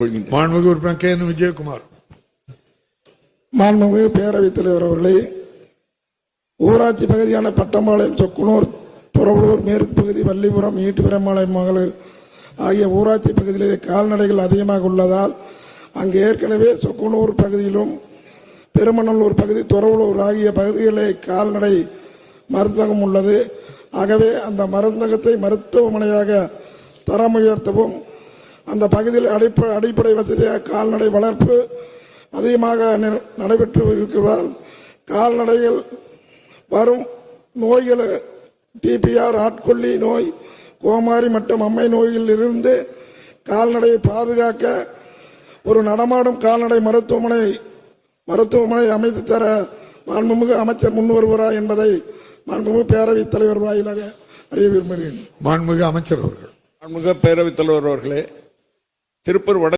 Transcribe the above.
மாண்புமிகு உறுப்பினர் கே. என். விஜயகுமார். மாண்புமிகு பேரவைத் தலைவர் அவர்களே ஊராட்சி பகுதியான பட்டம்பாளையம் சொக்குனூர் துறவலூர் மேற்கு பகுதி வள்ளிபுரம் ஈட்டுப்பிரமாளையம் மகளிர் ஆகிய ஊராட்சி பகுதியிலே கால்நடைகள் அதிகமாக உள்ளதால் அங்கு ஏற்கனவே சொக்குனூர் பகுதியிலும் பெருமநல்லூர் பகுதி துறவலூர் ஆகிய பகுதிகளே கால்நடை மருந்தகம் உள்ளது. ஆகவே அந்த மருந்தகத்தை மருத்துவமனையாக தரம் உயர்த்தவும் அந்த பகுதியில் அடிப்படை அடிப்படை வசதியாக கால்நடை வளர்ப்பு அதிகமாக நி- நடைபெற்று இருக்கிறதால் கால்நடைகள் வரும் நோய்கள் டிபிஆர் ஆட்கொல்லி நோய் கோமாரி மற்றும் அம்மை நோயில் இருந்து கால்நடையை பாதுகாக்க ஒரு நடமாடும் கால்நடை மருத்துவமனை மருத்துவமனை அமைத்து தர மாண்புமிகு அமைச்சர் முன் வருவாரா என்பதை மாண்புமிகு பேரவைத் தலைவர் வாயிலாக அறிய விரும்புகிறேன். மாண்புமிகு அமைச்சர் அவர்கள். ஆன்மீக பேரவைத் தலைவர் அவர்களே திருப்பூர் வட